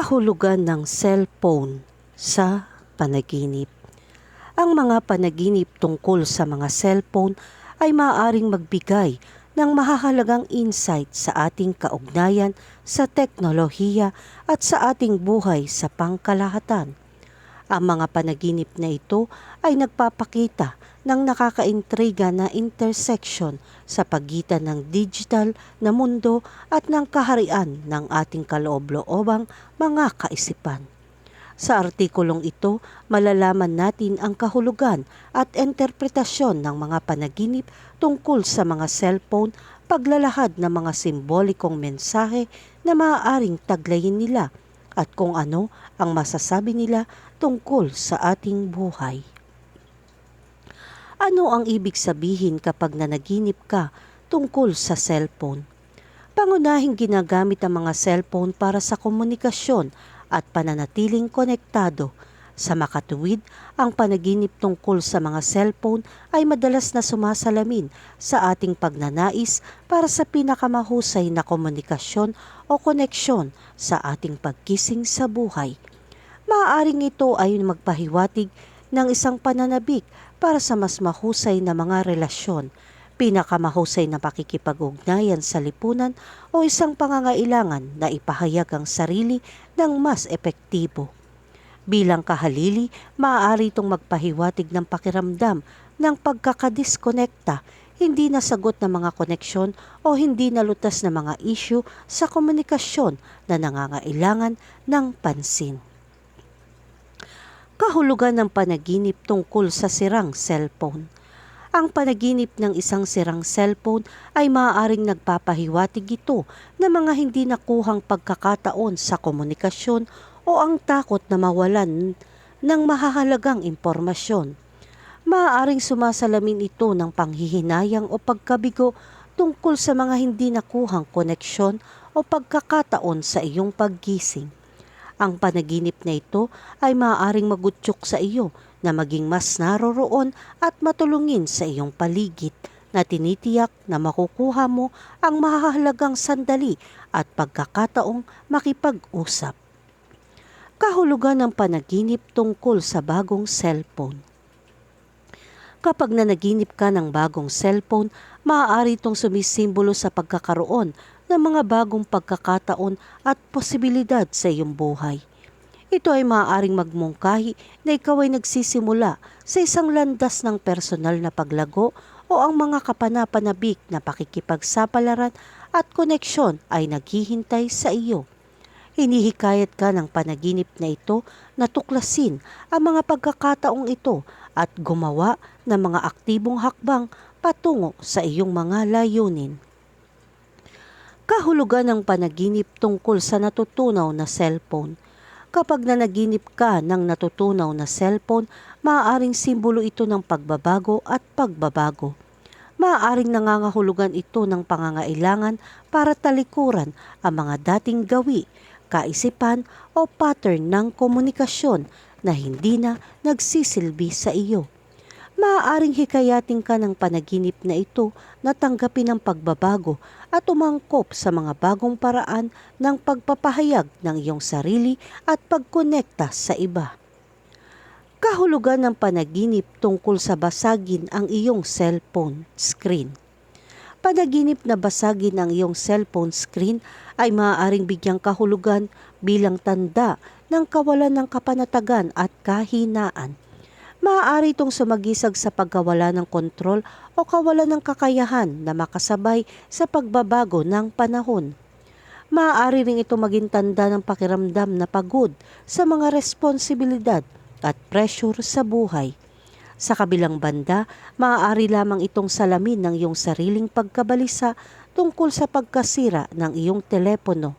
kahulugan ng cellphone sa panaginip. Ang mga panaginip tungkol sa mga cellphone ay maaaring magbigay ng mahahalagang insight sa ating kaugnayan sa teknolohiya at sa ating buhay sa pangkalahatan. Ang mga panaginip na ito ay nagpapakita ng nakakaintriga na intersection sa pagitan ng digital na mundo at ng kaharian ng ating kaloob-loobang mga kaisipan. Sa artikulong ito, malalaman natin ang kahulugan at interpretasyon ng mga panaginip tungkol sa mga cellphone, paglalahad ng mga simbolikong mensahe na maaaring taglayin nila at kung ano ang masasabi nila tungkol sa ating buhay. Ano ang ibig sabihin kapag nanaginip ka tungkol sa cellphone? Pangunahing ginagamit ang mga cellphone para sa komunikasyon at pananatiling konektado. Sa makatuwid, ang panaginip tungkol sa mga cellphone ay madalas na sumasalamin sa ating pagnanais para sa pinakamahusay na komunikasyon o koneksyon sa ating pagkising sa buhay. Maaaring ito ay magpahiwatig ng isang pananabik para sa mas mahusay na mga relasyon, pinakamahusay na pakikipag-ugnayan sa lipunan o isang pangangailangan na ipahayag ang sarili ng mas epektibo. Bilang kahalili, maaari itong magpahiwatig ng pakiramdam ng pagkakadiskonekta, hindi nasagot na mga koneksyon o hindi nalutas na mga isyu sa komunikasyon na nangangailangan ng pansin kahulugan ng panaginip tungkol sa sirang cellphone. Ang panaginip ng isang sirang cellphone ay maaaring nagpapahiwatig ito na mga hindi nakuhang pagkakataon sa komunikasyon o ang takot na mawalan ng mahahalagang impormasyon. Maaaring sumasalamin ito ng panghihinayang o pagkabigo tungkol sa mga hindi nakuhang koneksyon o pagkakataon sa iyong paggising. Ang panaginip na ito ay maaaring magutyok sa iyo na maging mas naroroon at matulungin sa iyong paligid na tinitiyak na makukuha mo ang mahahalagang sandali at pagkakataong makipag-usap. Kahulugan ng panaginip tungkol sa bagong cellphone. Kapag nanaginip ka ng bagong cellphone, maaari itong sumisimbolo sa pagkakaroon ng mga bagong pagkakataon at posibilidad sa iyong buhay. Ito ay maaaring magmungkahi na ikaw ay nagsisimula sa isang landas ng personal na paglago o ang mga kapanapanabik na pakikipagsapalaran at koneksyon ay naghihintay sa iyo. Hinihikayat ka ng panaginip na ito na tuklasin ang mga pagkakataong ito at gumawa ng mga aktibong hakbang patungo sa iyong mga layunin kahulugan ng panaginip tungkol sa natutunaw na cellphone. Kapag nanaginip ka ng natutunaw na cellphone, maaaring simbolo ito ng pagbabago at pagbabago. Maaaring nangangahulugan ito ng pangangailangan para talikuran ang mga dating gawi, kaisipan o pattern ng komunikasyon na hindi na nagsisilbi sa iyo maaaring hikayatin ka ng panaginip na ito na tanggapin ang pagbabago at umangkop sa mga bagong paraan ng pagpapahayag ng iyong sarili at pagkonekta sa iba. Kahulugan ng panaginip tungkol sa basagin ang iyong cellphone screen. Panaginip na basagin ang iyong cellphone screen ay maaaring bigyang kahulugan bilang tanda ng kawalan ng kapanatagan at kahinaan maaari itong sumagisag sa pagkawala ng kontrol o kawalan ng kakayahan na makasabay sa pagbabago ng panahon. Maaari rin ito maging tanda ng pakiramdam na pagod sa mga responsibilidad at pressure sa buhay. Sa kabilang banda, maaari lamang itong salamin ng iyong sariling pagkabalisa tungkol sa pagkasira ng iyong telepono.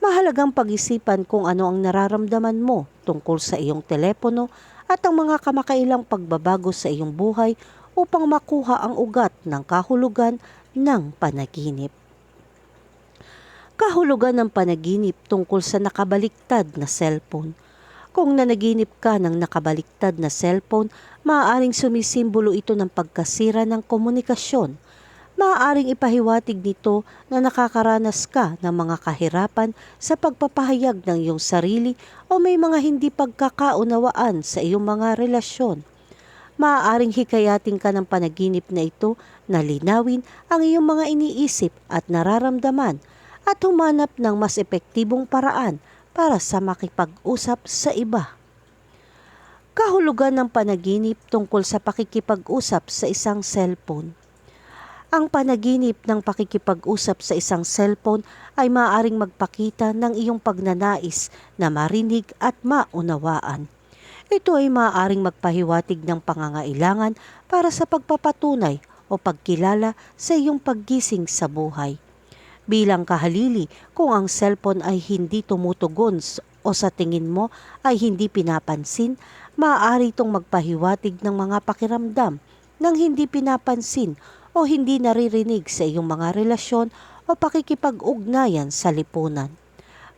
Mahalagang pag-isipan kung ano ang nararamdaman mo tungkol sa iyong telepono at ang mga kamakailang pagbabago sa iyong buhay upang makuha ang ugat ng kahulugan ng panaginip. Kahulugan ng panaginip tungkol sa nakabaliktad na cellphone. Kung nanaginip ka ng nakabaliktad na cellphone, maaaring sumisimbolo ito ng pagkasira ng komunikasyon. Maaaring ipahiwatig nito na nakakaranas ka ng mga kahirapan sa pagpapahayag ng iyong sarili o may mga hindi pagkakaunawaan sa iyong mga relasyon. Maaaring hikayatin ka ng panaginip na ito na linawin ang iyong mga iniisip at nararamdaman at humanap ng mas epektibong paraan para sa makipag-usap sa iba. Kahulugan ng panaginip tungkol sa pakikipag-usap sa isang cellphone. Ang panaginip ng pakikipag-usap sa isang cellphone ay maaaring magpakita ng iyong pagnanais na marinig at maunawaan. Ito ay maaaring magpahiwatig ng pangangailangan para sa pagpapatunay o pagkilala sa iyong paggising sa buhay. Bilang kahalili, kung ang cellphone ay hindi tumutugon o sa tingin mo ay hindi pinapansin, maaari itong magpahiwatig ng mga pakiramdam ng hindi pinapansin o hindi naririnig sa iyong mga relasyon o pakikipag-ugnayan sa lipunan.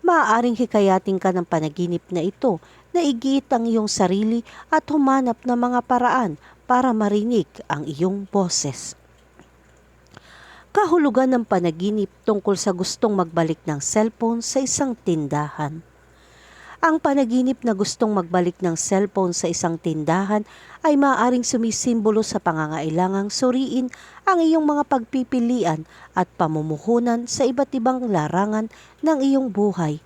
Maaaring hikayatin ka ng panaginip na ito na igiit ang iyong sarili at humanap ng mga paraan para marinig ang iyong boses. Kahulugan ng panaginip tungkol sa gustong magbalik ng cellphone sa isang tindahan. Ang panaginip na gustong magbalik ng cellphone sa isang tindahan ay maaaring sumisimbolo sa pangangailangang suriin ang iyong mga pagpipilian at pamumuhunan sa iba't ibang larangan ng iyong buhay.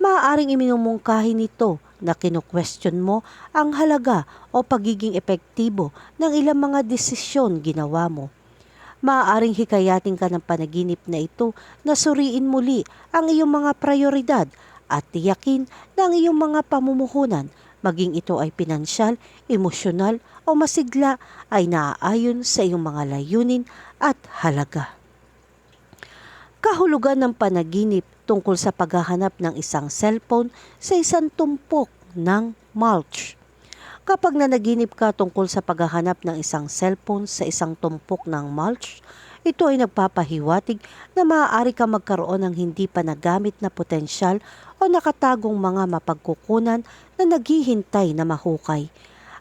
Maaaring iminumungkahi nito na kinu-question mo ang halaga o pagiging epektibo ng ilang mga desisyon ginawa mo. Maaaring hikayatin ka ng panaginip na ito na suriin muli ang iyong mga prioridad at tiyakin na ang iyong mga pamumuhunan, maging ito ay pinansyal, emosyonal o masigla, ay naaayon sa iyong mga layunin at halaga. Kahulugan ng panaginip tungkol sa paghahanap ng isang cellphone sa isang tumpok ng mulch. Kapag nanaginip ka tungkol sa paghahanap ng isang cellphone sa isang tumpok ng mulch, ito ay nagpapahiwatig na maaari ka magkaroon ng hindi pa nagamit na potensyal o nakatagong mga mapagkukunan na naghihintay na mahukay.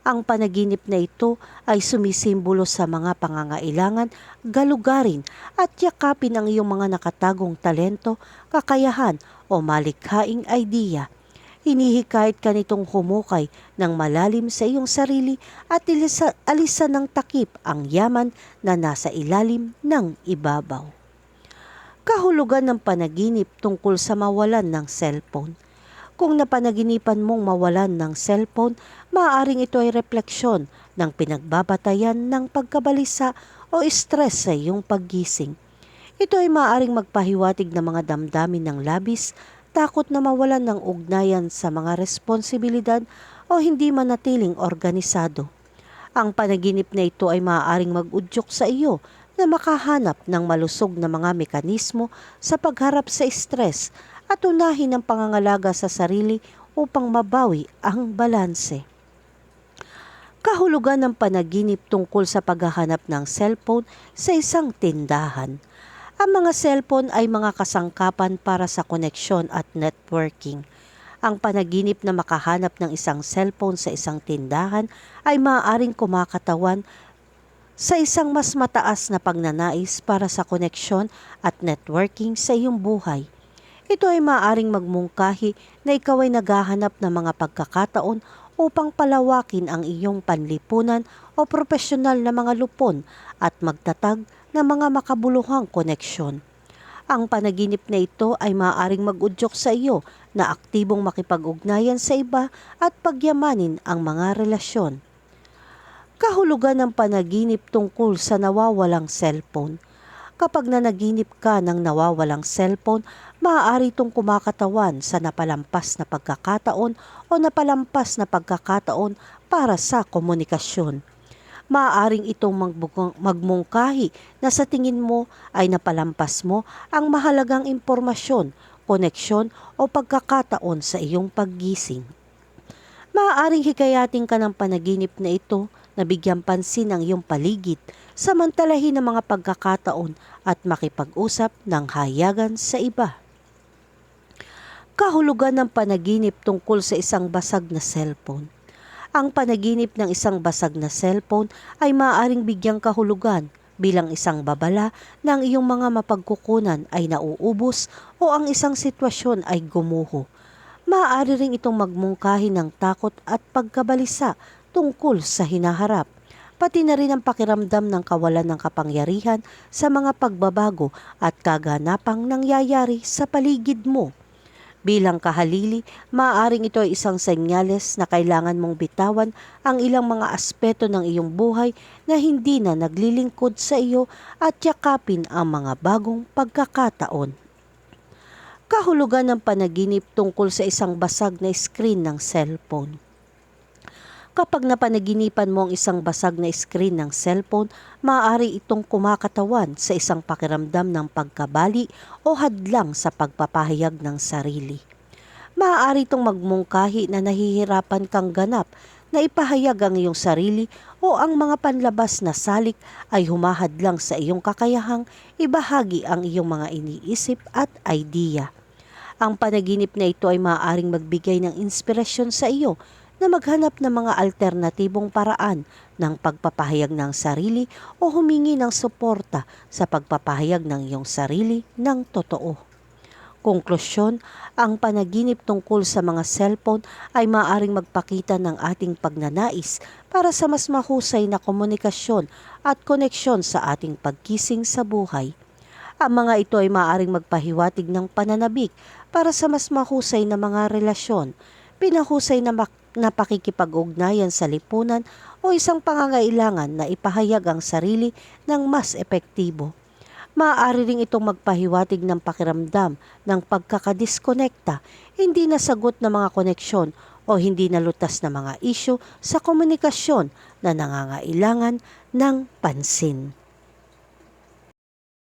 Ang panaginip na ito ay sumisimbolo sa mga pangangailangan, galugarin at yakapin ang iyong mga nakatagong talento, kakayahan o malikhaing idea – Hinihikayat ka nitong humukay ng malalim sa iyong sarili at ilisa, alisan ng takip ang yaman na nasa ilalim ng ibabaw. Kahulugan ng panaginip tungkol sa mawalan ng cellphone. Kung napanaginipan mong mawalan ng cellphone, maaaring ito ay refleksyon ng pinagbabatayan ng pagkabalisa o stress sa iyong paggising. Ito ay maaaring magpahiwatig ng mga damdamin ng labis takot na mawalan ng ugnayan sa mga responsibilidad o hindi manatiling organisado. Ang panaginip na ito ay maaaring mag-udyok sa iyo na makahanap ng malusog na mga mekanismo sa pagharap sa stress at unahin ang pangangalaga sa sarili upang mabawi ang balanse. Kahulugan ng panaginip tungkol sa paghahanap ng cellphone sa isang tindahan – ang mga cellphone ay mga kasangkapan para sa koneksyon at networking. Ang panaginip na makahanap ng isang cellphone sa isang tindahan ay maaaring kumakatawan sa isang mas mataas na pagnanais para sa koneksyon at networking sa iyong buhay. Ito ay maaaring magmungkahi na ikaw ay naghahanap ng mga pagkakataon upang palawakin ang iyong panlipunan o profesional na mga lupon at magtatag ng mga makabuluhang koneksyon. Ang panaginip na ito ay maaaring mag-udyok sa iyo na aktibong makipag-ugnayan sa iba at pagyamanin ang mga relasyon. Kahulugan ng panaginip tungkol sa nawawalang cellphone. Kapag nanaginip ka ng nawawalang cellphone, maaari itong kumakatawan sa napalampas na pagkakataon o napalampas na pagkakataon para sa komunikasyon maaaring itong magmungkahi na sa tingin mo ay napalampas mo ang mahalagang impormasyon, koneksyon o pagkakataon sa iyong paggising. Maaaring hikayatin ka ng panaginip na ito na bigyan pansin ang iyong paligid, samantalahin ang mga pagkakataon at makipag-usap ng hayagan sa iba. Kahulugan ng panaginip tungkol sa isang basag na cellphone. Ang panaginip ng isang basag na cellphone ay maaaring bigyang kahulugan bilang isang babala na ang iyong mga mapagkukunan ay nauubos o ang isang sitwasyon ay gumuho. Maaari ring itong magmungkahi ng takot at pagkabalisa tungkol sa hinaharap, pati na rin ang pakiramdam ng kawalan ng kapangyarihan sa mga pagbabago at kaganapang nangyayari sa paligid mo. Bilang kahalili, maaaring ito ay isang senyales na kailangan mong bitawan ang ilang mga aspeto ng iyong buhay na hindi na naglilingkod sa iyo at yakapin ang mga bagong pagkakataon. Kahulugan ng panaginip tungkol sa isang basag na screen ng cellphone. Kapag napanaginipan mo ang isang basag na screen ng cellphone, maaari itong kumakatawan sa isang pakiramdam ng pagkabali o hadlang sa pagpapahayag ng sarili. Maaari itong magmungkahi na nahihirapan kang ganap na ipahayag ang iyong sarili o ang mga panlabas na salik ay humahadlang sa iyong kakayahang ibahagi ang iyong mga iniisip at idea. Ang panaginip na ito ay maaaring magbigay ng inspirasyon sa iyo na maghanap ng mga alternatibong paraan ng pagpapahayag ng sarili o humingi ng suporta sa pagpapahayag ng iyong sarili ng totoo. Konklusyon, ang panaginip tungkol sa mga cellphone ay maaaring magpakita ng ating pagnanais para sa mas mahusay na komunikasyon at koneksyon sa ating pagkising sa buhay. Ang mga ito ay maaaring magpahiwatig ng pananabik para sa mas mahusay na mga relasyon, pinahusay na, mak- na pakikipag-ugnayan sa lipunan o isang pangangailangan na ipahayag ang sarili ng mas epektibo. Maaari ring itong magpahiwatig ng pakiramdam ng pagkakadiskonekta, hindi nasagot na mga koneksyon o hindi nalutas na mga isyu sa komunikasyon na nangangailangan ng pansin.